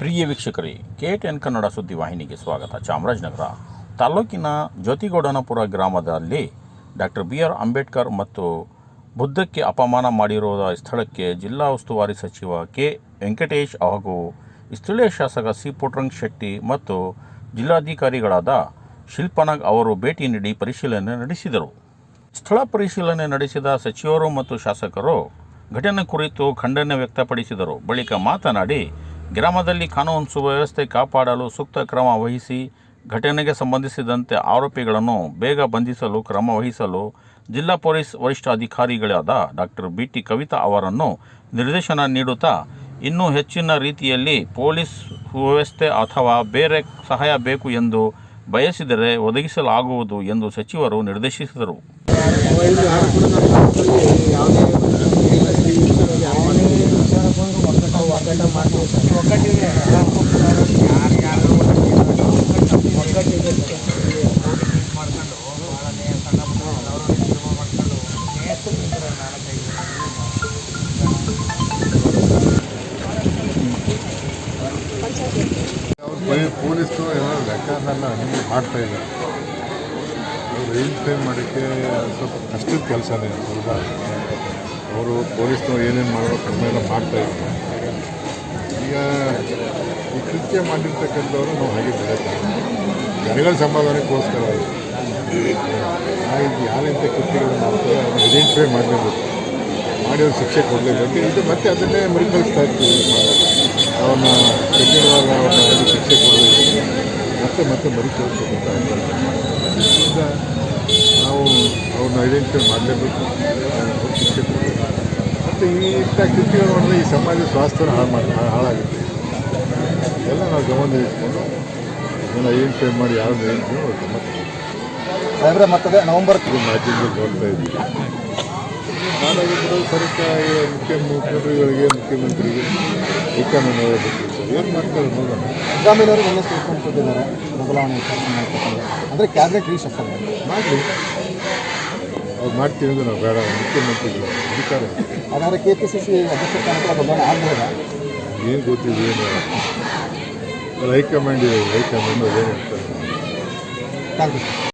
ಪ್ರಿಯ ವೀಕ್ಷಕರೇ, K ten Kannada ಸುದ್ದಿವಾಹಿನಿಗೆ ಸ್ವಾಗತ. ಚಾಮರಾಜನಗರ ತಾಲೂಕಿನ ಜ್ಯೋತಿಗೌಡನಪುರ ಗ್ರಾಮದಲ್ಲಿ ಡಾಕ್ಟರ್ ಬಿ ಆರ್ ಅಂಬೇಡ್ಕರ್ ಮತ್ತು ಬುದ್ಧಕ್ಕೆ ಅಪಮಾನ ಮಾಡಿರುವ ಸ್ಥಳಕ್ಕೆ ಜಿಲ್ಲಾ ಉಸ್ತುವಾರಿ ಸಚಿವ ಕೆ. ವೆಂಕಟೇಶ್ ಹಾಗೂ ಸ್ಥಳೀಯ ಶಾಸಕ ಸಿ. ಪುಟ್ರಂಗ್ ಶೆಟ್ಟಿ ಮತ್ತು ಜಿಲ್ಲಾಧಿಕಾರಿಗಳಾದ ಶಿಲ್ಪನಾಗ್ ಅವರು ಭೇಟಿ ನೀಡಿ ಪರಿಶೀಲನೆ ನಡೆಸಿದರು. ಸ್ಥಳ ಪರಿಶೀಲನೆ ನಡೆಸಿದ ಸಚಿವರು ಮತ್ತು ಶಾಸಕರು ಘಟನೆ ಕುರಿತು ಖಂಡನೆ ವ್ಯಕ್ತಪಡಿಸಿದರು. ಬಳಿಕ ಮಾತನಾಡಿ ಗ್ರಾಮದಲ್ಲಿ ಕಾನೂನು ಸುವ್ಯವಸ್ಥೆ ಕಾಪಾಡಲು ಸೂಕ್ತ ಕ್ರಮ ವಹಿಸಿ, ಘಟನೆಗೆ ಸಂಬಂಧಿಸಿದಂತೆ ಆರೋಪಿಗಳನ್ನು ಬೇಗ ಬಂಧಿಸಲು ಕ್ರಮ ವಹಿಸಲು ಜಿಲ್ಲಾ ಪೊಲೀಸ್ ವರಿಷ್ಠಾಧಿಕಾರಿಗಳಾದ ಡಾಕ್ಟರ್ ಬಿ ಟಿ ಕವಿತಾ ಅವರನ್ನು ನಿರ್ದೇಶನ ನೀಡುತ್ತಾ ಇನ್ನೂ ಹೆಚ್ಚಿನ ರೀತಿಯಲ್ಲಿ ಪೊಲೀಸ್ ವ್ಯವಸ್ಥೆ ಅಥವಾ ಬೇರೆ ಸಹಾಯ ಬೇಕು ಎಂದು ಬಯಸಿದರೆ ಒದಗಿಸಲಾಗುವುದು ಎಂದು ಸಚಿವರು ನಿರ್ದೇಶಿಸಿದರು. ಪೊಲೀಸರು ಏನೋ ಲೆಕ್ಕನೆಲ್ಲ ಹಂಗೆ ಮಾಡ್ತಾ ಇದ್ದಾರೆ. ಅವರು ಪೇ ಮಾಡೋಕ್ಕೆ ಸ್ವಲ್ಪ ಕಷ್ಟದ ಕೆಲಸನೇ ಸ್ವಲ್ಪ ಅವರು ಪೊಲೀಸ್ನವ್ರು ಏನೇನು ಮಾಡಬೇಕು ಅದನ್ನೆಲ್ಲ ಮಾಡ್ತಾ ಇದ್ದಾರೆ. ಈಗ ಈ ಕೃತ್ಯ ಮಾಡಿರ್ತಕ್ಕಂಥವ್ರು ನಾವು ಹಾಗೆ ಜನಗಳ ಸಮಾಧಾನಕ್ಕೋಸ್ಕರ ಹಾಗಾಗಿ ಯಾರೆಂಥ ಕೃತ್ಯಗಳು ಮಾಡ್ತಾರೆ ಅದನ್ನು ಐಡೆಂಟಿಫೈ ಮಾಡಲೇಬೇಕು ಮಾಡಿರೋ ಶಿಕ್ಷೆ ಕೊಡಲೇಬೇಕು ಇದು ಮತ್ತೆ ಅದನ್ನೇ ಮರುಕಳಿಸ್ತಾ ಇರ್ತೀವಿ. ಅವನ್ನ ಕಠಿಣವಾದ ಅವನ್ನ ಶಿಕ್ಷೆ ಕೊಡಬೇಕು. ಮತ್ತೆ ಮತ್ತೆ ಮರುಕಳಿಸ್ಬೇಕಂತ ಇದರಿಂದ ನಾವು ಅವ್ರನ್ನ ಐಡೆಂಟಿಫೈ ಮಾಡಲೇಬೇಕು. ಅವ್ರಿಗೆ ಶಿಕ್ಷೆ ಕೊಡಬೇಕು. ಮತ್ತು ಈ ಇಂಥ ಕೃತಿಗಳು ಮಾಡಿದ್ರೆ ಈ ಸಮಾಜದ ಸ್ವಾಸ್ಥ್ಯನ ಹಾಳು ಮಾಡಿ ಹಾಳಾಗುತ್ತೆ. ಎಲ್ಲ ನಾವು ಗಮನ ಇಟ್ಕೊಂಡು ಇದನ್ನು ಐಡೆಂಟಿಫೈ ಮಾಡಿ ಯಾರು ಮತ್ತೆ ಸಾಹೇಬ್ರೆ ಮತ್ತದೆ ನವೆಂಬರ್ ಮಾಧ್ಯಮದಲ್ಲಿ ನೋಡ್ತಾ ಇದ್ದೀವಿ. ನಾನಾಗಿದ್ದರೂ ಸರ್ಕಾರ ಮುಖ್ಯ ಮುಖ್ಯಮಂತ್ರಿಗಳಿಗೆ ಮುಖ್ಯಮಂತ್ರಿಗೆ ಏನು ಮಾಡ್ತಾರೆ ನೋಡೋಣ. ಸಿದ್ದರಾಮಯ್ಯವರು ಎಲ್ಲ ಬದಲಾವಣೆ ಅಂದರೆ ಕ್ಯಾಬಿನೆಟ್ ರೀಶಫಲ್ ಮಾಡಲಿ. ಅವ್ರು ಮಾಡ್ತೀವಿ ಅಂದ್ರೆ ನಾವು ಬೇಡ ಮುಖ್ಯಮಂತ್ರಿಗಳು ಅಧಿಕಾರ. ಹಾಗಾದ್ರೆ ಕೆ ಪಿ ಸಿ ಸಿ ಅಧ್ಯಕ್ಷ ಸ್ಥಾನಕ್ಕೆ ಬದಲಾವಣೆ ಆಗ್ಬೋದಾ ಏನು ಗೊತ್ತಿದೆ ಏನು? ಹೈಕಮಾಂಡ್ ಇದೆ ಹೈಕಮಾಂಡ್ ಅದೇನು ಹೇಳ್ತಾರೆ? Thank you